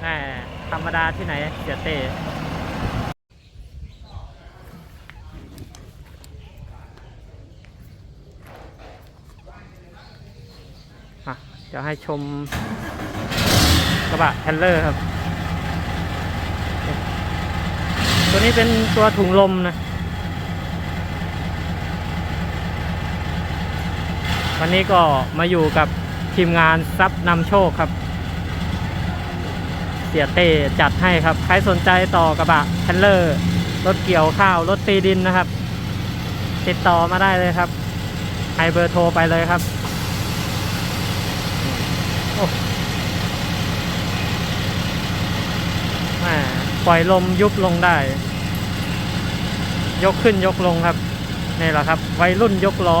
แหมธรรมดาที่ไหนเสียเต้อะเดี๋ยวให้ชมกระบะเทนเลอร์ครับ ตัวนี้เป็นตัวถุงลมนะ วันนี้ก็มาอยู่กับทีมงานซับนำโชคครับ เสียเต้จัดให้ครับ ใครสนใจต่อกระบะเทนเลอร์รถเกี่ยวข้าวรถตีดินนะครับ ติดต่อมาได้เลยครับให้เบอร์โทรไปเลยครับโอ้หม่ปล่อยลมยุบลงได้ ยกขึ้นยกลงครับ นี่แหละครับ วัยรุ่นยกล้อ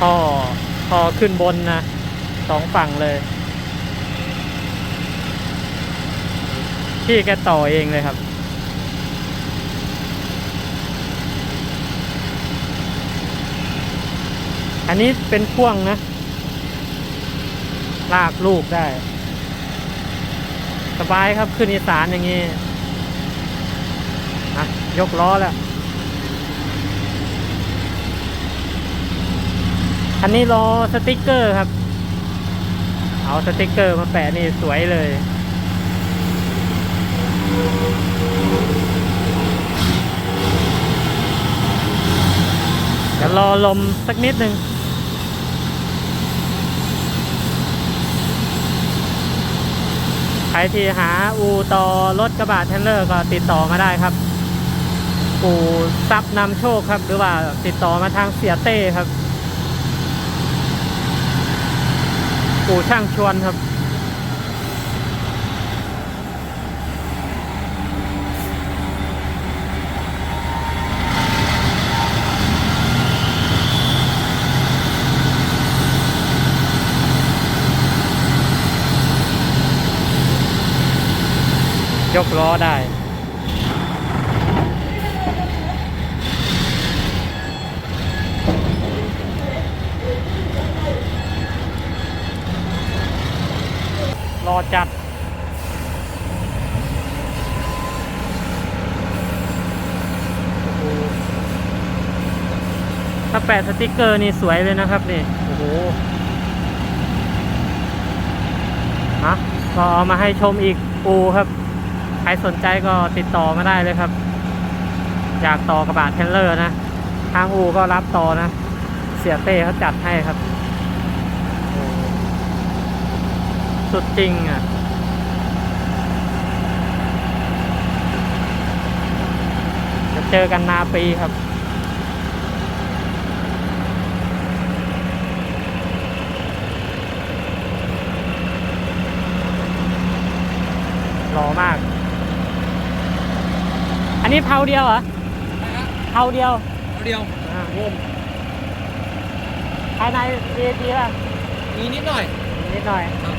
ท่อท่อขึ้นบนนะสองฝั่งเลย พี่แกต่อเองเลยครับ อันนี้เป็นพ่วงนะ ลากลูกได้ สบายครับขึ้นอีสานอย่างนี้อะยกล้อแล้ว อันนี้รอสติกเกอร์ครับ เอาสติกเกอร์มาแปะนี่สวยเลยเดี๋ยวรอลมสักนิดหนึ่งใครที่หาอูต่อรถกระบะเทรลเลอร์ก็ติดต่อมาได้ครับ อูซับนำโชคครับ หรือว่าติดต่อมาทางเสียเต้ครับ อูช่างชวนครับ ยกล้อได้ รอจัด โอ้โห ถ้าแปะสติกเกอร์นี่สวยเลยนะครับนี่ โอ้โหฮะก็เอามาให้ชมอีกอูครับ ใครสนใจก็ติดต่อมาได้เลยครับ อยากต่อกระบะเทรลเลอร์นะ ทางอูก็รับต่อนะ เสียเต้เขาจัดให้ครับ สุดจริงอะจะเจอกันนาปีครับ หล่อมาก อั นนี้เผาเดียวเหรอเผาเดียวเดียวอ่าโวมภายใน VIP ป่ะมีนิดหน่อย นิดหน่อยครับ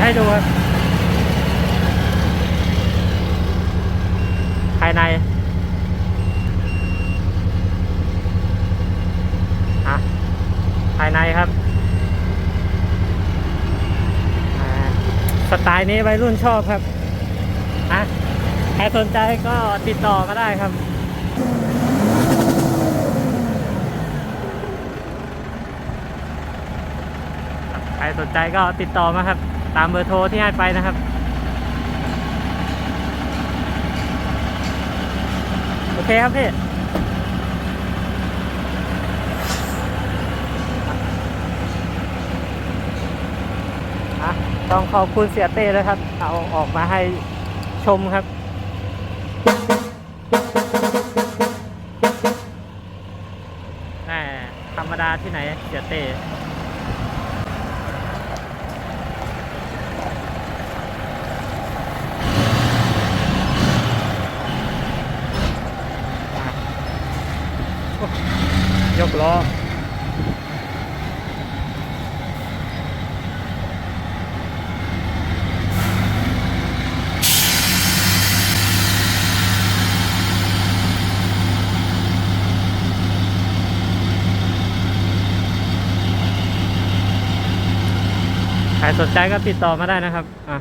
ให้ดูครับ ภายในอะภายในครับอ่า สไตล์นี้วัยรุ่นชอบครับอะใครสนใจก็ติดต่อมาได้ครับใครสนใจก็ติดต่อมาครับ ตามเบอร์โทรที่ให้ไปนะครับโอเคครับพี่ ต้องขอบคุณเสียเต้เลยครับ เอาออกมาให้ชมครับแหมธรรมดาที่ไหนเสียเต้ยกล้อ รสนใจก็ติดต่อมาได้นะครับ อะ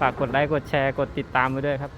ฝากกดไลค์ กดแชร์ กดติดตามไปด้วยครับ